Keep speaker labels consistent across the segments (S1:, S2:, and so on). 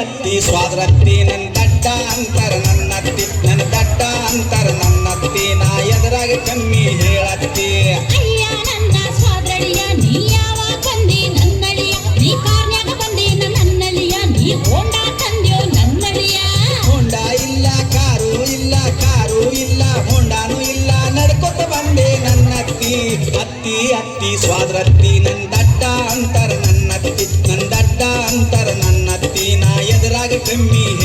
S1: ಅತ್ತಿ ಸ್ವಾದ್ರತ್ತಿ ನನ್ನ ದಡ್ಡ ಅಂತರ ನನ್ನತ್ತಿ ನನ್ನ ದಡ್ಡ ಅಂತರ ನನ್ನತ್ತಿ ನಾ ಎದುರಾಗ ಕಮ್ಮಿ ಹೇಳತ್ತಿ.
S2: ನನ್ನ
S1: ಅತ್ತಿ ಅತ್ತಿ ಸ್ವಾದ್ರತ್ತಿ ನನ್ನ ದಡ್ಡ ಅಂತರ ನನ್ನತ್ತಿ. ನನ್ನ ದಡ್ಡ ಅಂತರ ನನ್ನತ್ತಿ ನಾ ಎದುರಾಗ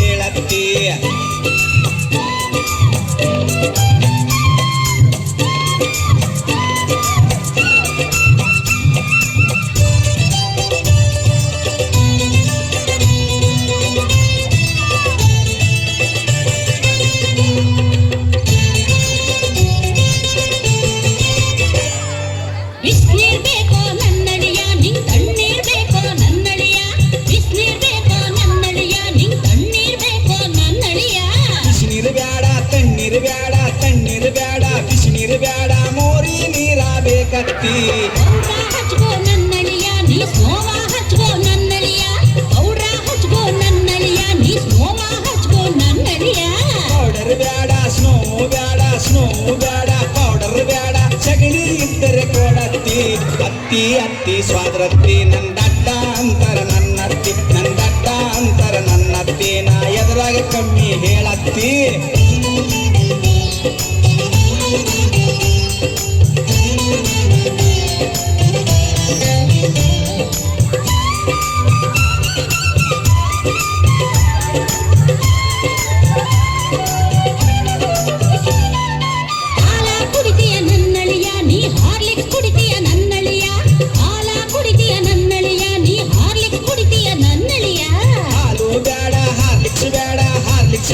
S2: ನನ್ನಳಿಯ ಪೌಡರ್
S1: ಬೇಡ ಸ್ನೋ ಬೇಡ ಸ್ನೋ ಬೇಡ. ಪೌಡರ್ ಬೇಡ ಸಗಣಿ ಇದ್ದರೆ ಕೊಡತ್ತಿ. ಅತ್ತಿ ಅತ್ತಿ ಸ್ವಾದ್ರತ್ತಿ ನನ್ನ ದಡ್ಡ ಅಂತರ ನನ್ನತ್ತಿ. ನನ್ನ ದಡ್ಡ ಅಂತರ ನನ್ನತ್ತಿ. ನಾ ಎದುರಾಗ ಕಮ್ಮಿ ಹೇಳತ್ತಿ.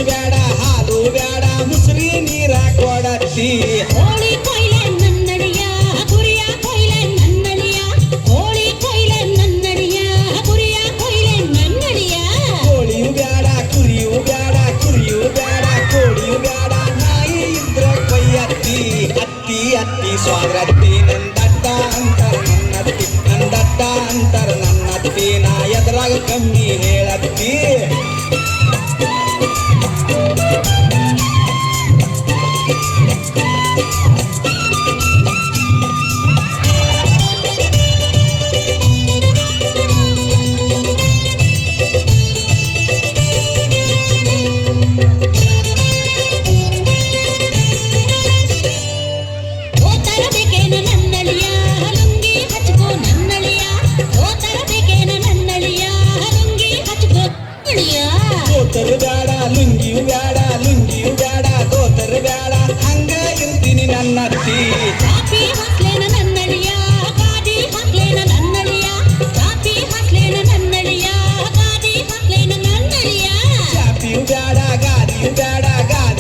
S1: ಬ್ಯಾಡ ಹಾಲು ಬೇಡ ಮುಸ್ರಿ ನೀರ ಕೊಡತ್ತಿ ಅತ್ತಿ ನಂದಟ್ಟ ಅಂತಾರ ದಡ್ಡ ನಂದಟ್ಟ ಅಂತಾರ ನನ್ನ ದಡ್ಡ ನಾ ಎದುರಾಗ ಕಮ್ಮಿ ಹೇಳತ್ತಿ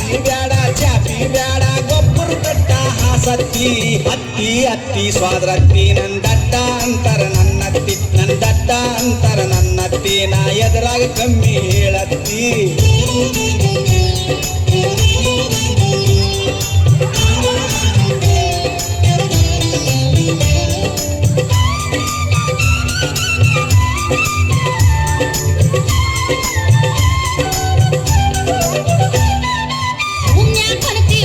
S1: ಗಾದಿಯು ಬ್ಯಾಡ, ಚಾಪಿ ಬ್ಯಾಡ, ಗೊಬ್ಬರ ಕಟ್ಟ ಹಾಸತ್ತಿ ಅತ್ತಿ ಅತ್ತಿ, ಸ್ವಾದ್ರತ್ತಿ ನನ್ನ ಅಂತರ ನನ್ನತ್ತಿ ನನ್ನ ಅಂತರ ನನ್ನತ್ತಿ, ನಾ ಎದುರಾಗ ಕಮ್ಮಿ ಹೇಳತ್ತಿ.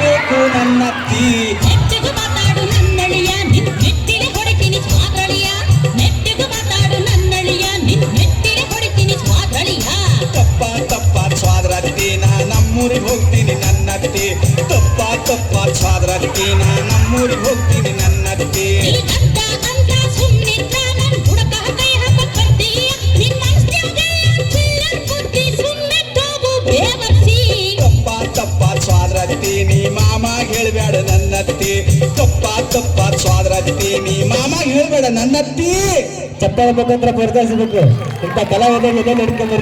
S2: ಬೇಕು
S1: ನನ್ನತ್ತಿ.
S2: ನೆಟ್ಟಿಗೆ ಮಾತಾಡು ನನ್ನಳಿಯ ನಿನ್ ನೆಟ್ಟಿಗೆ ಹೊಡಿತೀನಿ ಸ್ವಾದಳಿಯ. ನೆಟ್ಟಿಗೆ ಮಾತಾಡು ನನ್ನಳಿಯ ನಿನ್ ನೆಟ್ಟಿಗೆ ಹೊಡಿತೀನಿ ಸ್ವಾದಳಿಯ.
S1: ತಪ್ಪ ತಪ್ಪ ಸ್ವಾದ್ರತ್ತಿ ನಾ ನಮ್ಮೂರಿಗೆ ಹೋಗ್ತೀನಿ ನನ್ನತ್ತಿ. ತಪ್ಪ ತಪ್ಪ ಸ್ವಾದ್ರತ್ತಿ ಹೇಳ್ಬೇಡ ನನ್ನತ್ತಿ. ತಪ್ಪ ತಪ್ಪ ಸ್ವಾದ್ರತ್ತಿ. ನೀ ಮಾಮ ಹೇಳ್ಬೇಡ ನನ್ನತ್ತಿ.
S3: ಚಪ್ಪಾಳೆ ಮುಖಾಂತರ ಪ್ರೋತ್ಸಾಹಿಸಬೇಕು ಇಂಥ ನಡ್ಕೊಂಡು